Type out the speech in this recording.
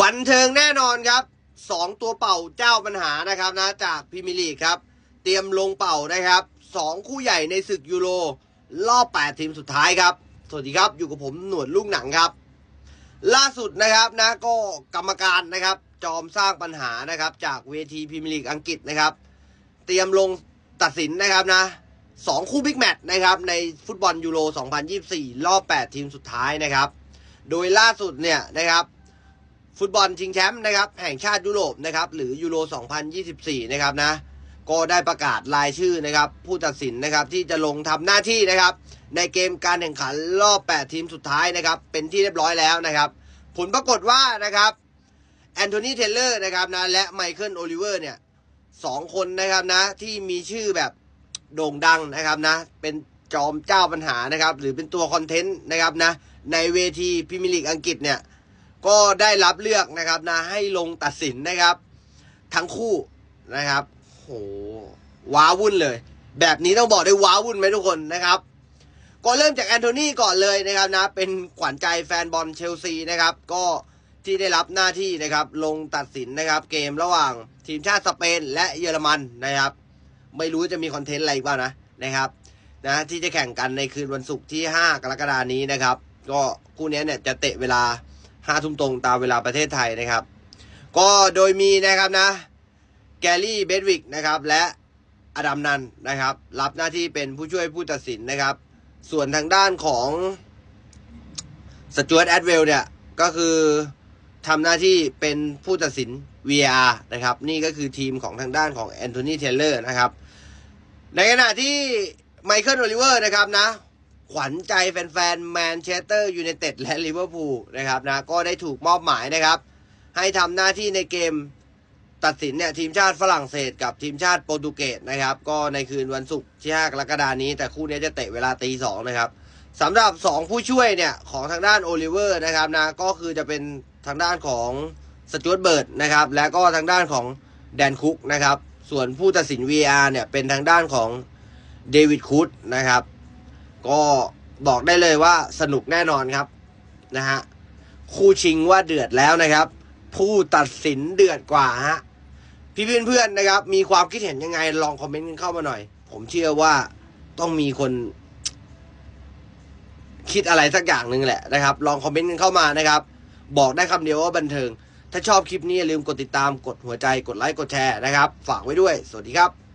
บันเทิงแน่นอนครับสองตัวเป่าเจ้าปัญหานะครับนะจากพรีเมียร์ลีครับ เตรียมลงเป่านะครับสองคู่ใหญ่ในศึกยูโรรอบ8ทีมสุดท้ายครับ สวัสดีครับอยู่กับผมหนวดลูกหนังครับ ล่าสุดนะครับนะก็กรรมการนะครับ จอมสร้างปัญหานะครับจากเวทีพรีเมียร์ลีกอังกฤษนะครับ เตรียมลงตัดสินนะครับนะสองคู่บิ๊กแมตช์นะครับในฟุตบอลยูโร 2024 รอบ 8 ทีมสุดท้ายนะครับ โดยล่าสุดเนี่ยนะครับ ฟุตบอลชิงแชมป์นะครับแห่งชาติยุโรปนะครับหรือยูโร 2024 นะครับนะก็ได้ประกาศรายชื่อนะครับ ผู้ตัดสินนะครับที่จะลงทำหน้าที่นะครับ ในเกมการแข่งขันรอบ 8 ทีมสุดท้ายนะครับ เป็นที่เรียบร้อยแล้วนะครับ ผลปรากฏว่านะครับแอนโทนีเทเลอร์นะครับนะและไมเคิลโอลิเวอร์เนี่ยสองคนนะครับนะที่มีชื่อแบบโด่งดังนะครับนะ เป็นจอมเจ้าปัญหานะครับ หรือเป็นตัวคอนเทนต์นะครับนะในเวทีพรีเมียร์ลีกอังกฤษเนี่ย ก็ได้รับเลือกนะครับนะให้ลงตัดสินนะครับ ทั้งคู่นะครับโหว้าวุ่นเลย แบบนี้ต้องบอกได้ว้าวุ่นไหมทุกคนนะครับ ก็เริ่มจากแอนโทนีก่อนเลยนะครับนะเป็นขวัญใจแฟนบอลเชลซีนะครับ ก็ที่ได้รับหน้าที่นะครับ ลงตัดสินนะครับ เกมระหว่างทีมชาติสเปนและเยอรมันนะครับ ไม่รู้จะมีคอนเทนต์อะไรอีกบ้างนะนะครับนะที่จะแข่งกันในคืนวันศุกร์ที่ 5 กรกฎานี้นะครับ ก็คู่นี้เนี่ยจะเตะเวลา ห้าทุ่มตรงตามเวลาประเทศไทยนะครับ ก็โดยมีนะครับนะ แกรี่เบดวิกนะครับ และอดัมนันนะครับ รับหน้าที่เป็นผู้ช่วยผู้ตัดสินนะครับ ส่วนทางด้านของสจวตแอดเวลเนี่ยก็คือทำหน้าที่เป็นผู้ตัดสิน VR นะครับ นี่ก็คือทีมของทางด้านของแอนโทนีเทเลอร์นะครับ ในขณะที่ไมเคิลโอลิเวอร์นะครับนะ ขวัญใจแฟนๆแมนเชสเตอร์ยูไนเต็ดและลิเวอร์พูลนะครับนะก็ได้ถูกมอบหมายนะครับ ให้ทำหน้าที่ในเกมตัดสินเนี่ยทีมชาติฝรั่งเศสกับทีมชาติโปรตุเกสนะครับ ก็ในคืนวันศุกร์ที่5กรกฎานี้ แต่คู่นี้จะเตะเวลาตีสองนะครับสำหรับ 2 ผู้ช่วยเนี่ยของทางด้านโอลิเวอร์นะครับนะก็คือจะเป็นทางด้านของสจวตเบิร์ดนะครับ และก็ทางด้านของแดนคุกนะครับ ส่วนผู้ตัดสิน VR เนี่ยเป็นทางด้านของเดวิดคูดนะครับ ก็บอกได้เลยว่าสนุกแน่นอนครับนะฮะคู่ชิงว่าเดือดแล้วนะครับ ผู้ตัดสินเดือดกว่าฮะพี่เพื่อนๆนะครับ มีความคิดเห็นยังไงลองคอมเมนต์กันเข้ามาหน่อย ผมเชื่อว่าต้องมีคนคิดอะไรสักอย่างหนึ่งแหละนะครับ ลองคอมเมนต์กันเข้ามานะครับ บอกได้คำเดียวว่าบันเทิง ถ้าชอบคลิปนี้อย่าลืมกดติดตามกดหัวใจกดไลค์กดแชร์นะครับ ฝากไว้ด้วย สวัสดีครับ